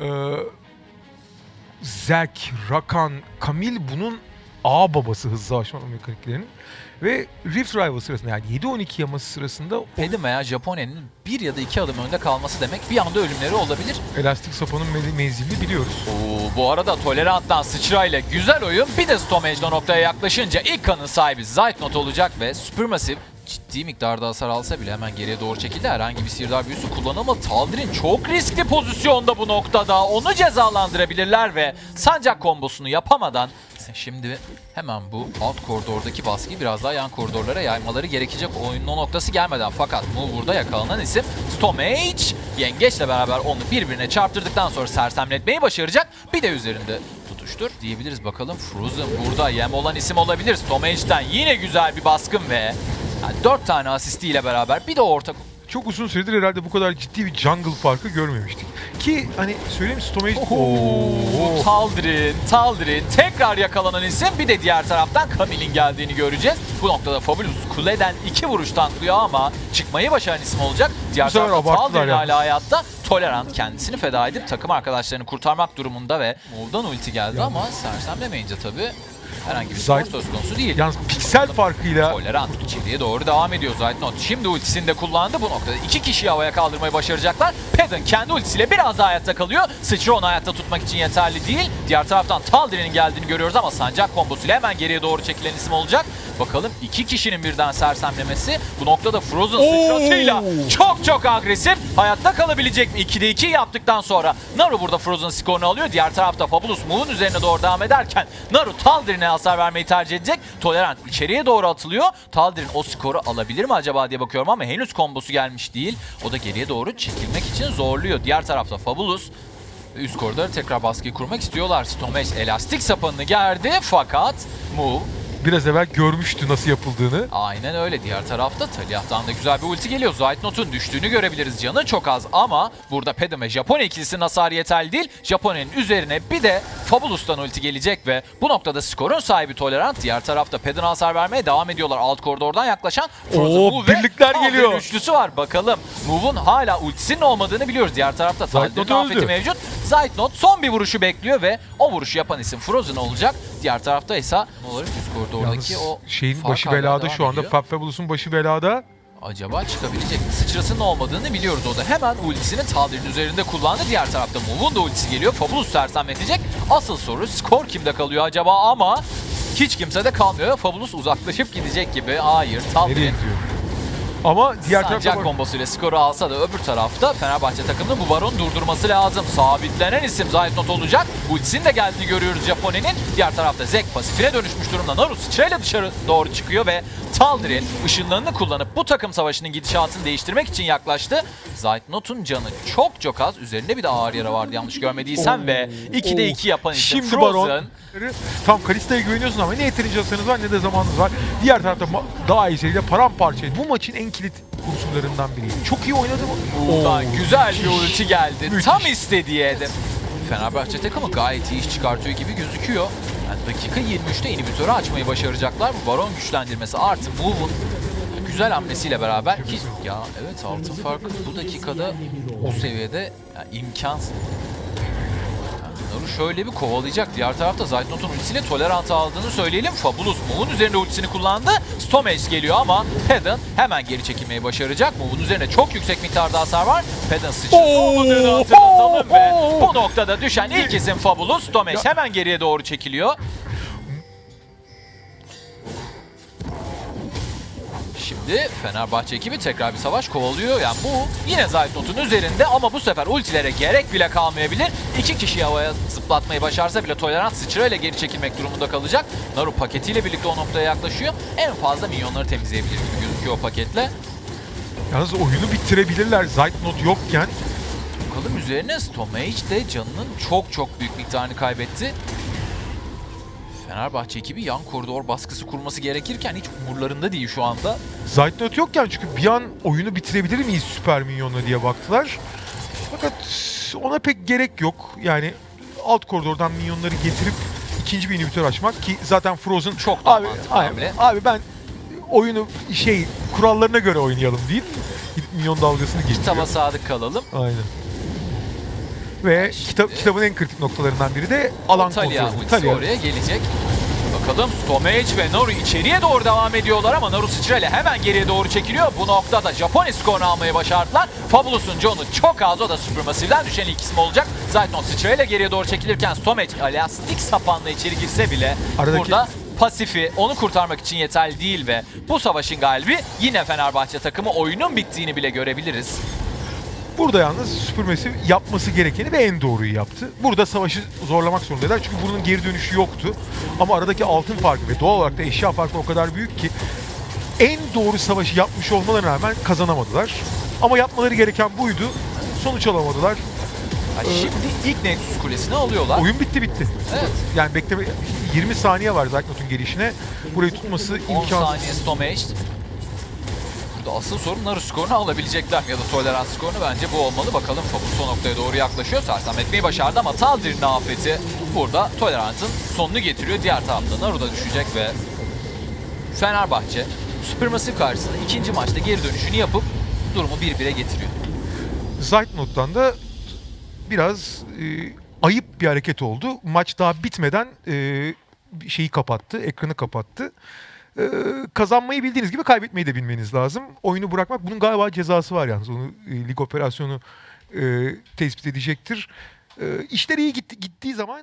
Ee, Zack, Rakan, Kamil bunun ağ babası hızlı aşma mekaniklerinin. Ve Rift Rival sırasında yani 7-12 yaması sırasında o Pedim veya Japone'nin bir ya da iki adım önde kalması demek bir anda ölümleri olabilir. elastik sapanın me- menzilini biliyoruz. Oo, bu arada Tolerant'tan sıçrayla güzel oyun. Bir de Stomage'de noktaya yaklaşınca ilk kanın sahibi Zeitnot olacak ve Supermassive ciddi miktarda hasar alsa bile hemen geriye doğru çekildi. Herhangi bir sihirdar büyüsü kullanılmadı. Taldir'in çok riskli pozisyonda bu noktada. Onu cezalandırabilirler ve sancak kombosunu yapamadan şimdi hemen bu alt koridordaki baskıyı biraz daha yan koridorlara yaymaları gerekecek oyunun o noktası gelmeden. Fakat bu burada yakalanan isim Stomage. Yengeçle beraber onu birbirine çarptırdıktan sonra sersemletmeyi başaracak. Bir de üzerinde tutuştur diyebiliriz bakalım. Frozen burada yem olan isim olabilir. Stomage'den yine güzel bir baskın ve yani 4 tane asistiyle beraber bir de orta Çok uzun süredir herhalde bu kadar ciddi bir jungle farkı görmemiştik. Ki hani söyleyeyim Stomage... Oo, Taldirin, Taldirin tekrar yakalanan isim. Bir de diğer taraftan Camille'in geldiğini göreceğiz. Bu noktada Fabulous kuleden iki vuruş tanklıyor ama çıkmayı başaran isim olacak. Diğer tarafta yalnız. hala hayatta. Tolerant kendisini feda edip takım arkadaşlarını kurtarmak durumunda ve Move'dan ulti geldi ama sersemlemeyince tabii herhangi bir Zayt- söz konusu değil. Yalnız piksel farkıyla Tolerant içeriye doğru devam ediyor Zeitnot. Şimdi ultisini de kullandı. Bu noktada iki kişiyi havaya kaldırmayı başaracaklar. Pedon kendi ultisiyle biraz daha hayatta kalıyor. Sıçra onu hayatta tutmak için yeterli değil. Diğer taraftan Taldir'in geldiğini görüyoruz ama sancak kombosuyla hemen geriye doğru çekilen isim olacak. Bakalım iki kişinin birden sersemlemesi. Bu noktada Frozen sıçrasıyla çok çok agresif. Hayatta kalabilecek mi? 2'de 2 yaptıktan sonra Naru burada Frozen skorunu alıyor. Diğer tarafta Fabulous Moon üzerine doğru devam ederken Naru Taldir'ine hasar vermeyi tercih edecek. Tolerant içeriye doğru atılıyor. Taldir'in o skoru alabilir mi acaba diye bakıyorum ama henüz kombosu gelmiş değil. O da geriye doğru çekilmek için zorluyor. Diğer tarafta Fabulous üst koridora tekrar baskıyı kurmak istiyorlar. Stomage elastik sapanını gerdi fakat Move biraz evvel görmüştü nasıl yapıldığını. Aynen öyle. Diğer tarafta Taliah'tan da güzel bir ulti geliyor. Zeitnot'un düştüğünü görebiliriz. Canı çok az ama burada Pedem ve Japone ikilisinin hasarı yeterli değil. Japone'nin üzerine bir de Fabulous'tan ulti gelecek ve bu noktada skorun sahibi Tolerant. Diğer tarafta Pedem'e hasar vermeye devam ediyorlar. Alt koridordan yaklaşan Frozen Oo, Move ve birlikler Taldir'in geliyor. üçlüsü var. Bakalım Move'un hala ultisinin olmadığını biliyoruz. Diğer tarafta Taldir'in afeti mevcut. Zeitnot son bir vuruşu bekliyor ve o vuruşu yapan isim Frozen olacak. Diğer tarafta ise olur üst koridordaki o şeyin başı belada şu anda. Fab Fabulous'un başı belada. Acaba çıkabilecek mi? Sıçrasının olmadığını biliyoruz o da. Hemen ultisini Taldir'in üzerinde kullandı. Diğer tarafta Move'un da ultisi geliyor. Fabulous sersemletecek. Asıl soru skor kimde kalıyor acaba ama hiç kimse de kalmıyor. Fabulous uzaklaşıp gidecek gibi. Hayır Taldir'in? Ama diğer sancak tarafta kombosuyla skoru alsa da öbür tarafta Fenerbahçe takımının bu baronu durdurması lazım. Sabitlenen isim Zeitnot olacak. Ultisinin de geldiğini görüyoruz Japone'nin. Diğer tarafta Zek pasifine dönüşmüş durumda. Naru sıçrayla dışarı doğru çıkıyor ve Taldir'in ışınlarını kullanıp bu takım savaşının gidişatını değiştirmek için yaklaştı. Zeitnot'un canı çok çok az. Üzerinde bir de ağır yara vardı yanlış görmediysem ve 2'de 2 yapan isim Şimdi Frozen. Baron tam Kalista'ya güveniyorsun ama ne yeterince hasarınız var ne de zamanınız var. Diğer tarafta daha iyi seriyle paramparça. Bu maçın en kilit unsurlarından biri. Çok iyi oynadı mı? Oo. güzel bir ulti geldi. Müthiş. Tam istediği hedef. Fenerbahçe takımı gayet iyi iş çıkartıyor gibi gözüküyor. Yani dakika 23'te inhibitörü açmayı başaracaklar. Baron güçlendirmesi artı Move'un güzel hamlesiyle beraber ki ya evet altı fark bu dakikada o seviyede yani imkansız. Naru şöyle bir kovalayacak. Diğer tarafta Zeitnot'un ultisiyle tolerant aldığını söyleyelim. Fabulous Move'un üzerinde ultisini kullandı. Stomage geliyor ama Pedon hemen geri çekilmeyi başaracak. Move'un üzerine çok yüksek miktarda hasar var. Pedon sıçrası olmadığını hatırlatalım ve bu noktada düşen ilk isim Fabulous. Stomage hemen geriye doğru çekiliyor. Şimdi Fenerbahçe ekibi tekrar bir savaş kovalıyor. Yani bu yine Zeitnot'un üzerinde ama bu sefer ultilere gerek bile kalmayabilir. İki kişiyi havaya zıplatmayı başarsa bile Tolerant sıçrayla geri çekilmek durumunda kalacak. Naru paketiyle birlikte o noktaya yaklaşıyor. En fazla minyonları temizleyebilir gibi gözüküyor o paketle. Yalnız oyunu bitirebilirler Zeitnot yokken. Bakalım üzerine Stomage de canının çok çok büyük miktarını kaybetti. Fenerbahçe ekibi yan koridor baskısı kurması gerekirken hiç umurlarında değil şu anda. Zeitnot yokken çünkü bir an oyunu bitirebilir miyiz Süper Minyon'la diye baktılar. Fakat ona pek gerek yok. Yani alt koridordan minyonları getirip ikinci bir inhibitör açmak ki zaten Frozen Çok abi, abi, abi ben oyunu şey kurallarına göre oynayalım deyip gidip minyon dalgasını getiriyor. Kitaba sadık kalalım. Aynen. Ve kitap, kitabın en kritik noktalarından biri de alan Talia kontrolü. Talia. oraya gelecek. Bakalım Stomage ve Naru içeriye doğru devam ediyorlar ama Naru sıçrayla hemen geriye doğru çekiliyor. Bu noktada Japon skorunu almayı başardılar. Fabulous'un John'u çok az o da Supermassive'den düşen ilk isim olacak. Zaytnon sıçrayla geriye doğru çekilirken Stomage elastik sapanla içeri girse bile Aradaki- burada pasifi onu kurtarmak için yeterli değil ve bu savaşın galibi yine Fenerbahçe takımı oyunun bittiğini bile görebiliriz. Burada yalnız Supermassive yapması gerekeni ve en doğruyu yaptı. Burada savaşı zorlamak zorundaydılar çünkü bunun geri dönüşü yoktu. Ama aradaki altın farkı ve doğal olarak da eşya farkı o kadar büyük ki en doğru savaşı yapmış olmalarına rağmen kazanamadılar. Ama yapmaları gereken buydu. Sonuç alamadılar. Ha, Şimdi ilk Nexus Kulesi'ni alıyorlar. Oyun bitti bitti. Evet. Yani bekleme 20 saniye var Zaytnot'un gelişine. Burayı tutması 10 imkansız. saniye Stomage. Burada asıl sorun Naru skorunu alabilecekler mi ya da tolerans skorunu bence bu olmalı. Bakalım Fabus son noktaya doğru yaklaşıyor. Sersemletmeyi başardı ama Taldir'in afeti burada tolerantın sonunu getiriyor. Diğer tarafta Naru da düşecek ve Fenerbahçe Supermassive karşısında ikinci maçta geri dönüşünü yapıp durumu 1-1'e getiriyor. Zaytnot'tan da biraz e, ayıp bir hareket oldu. Maç daha bitmeden e, şeyi kapattı, ekranı kapattı. E, kazanmayı bildiğiniz gibi kaybetmeyi de bilmeniz lazım. Oyunu bırakmak bunun galiba cezası var yalnız. Onu e, lig operasyonu e, tespit edecektir. E, işler iyi gitti, gittiği zaman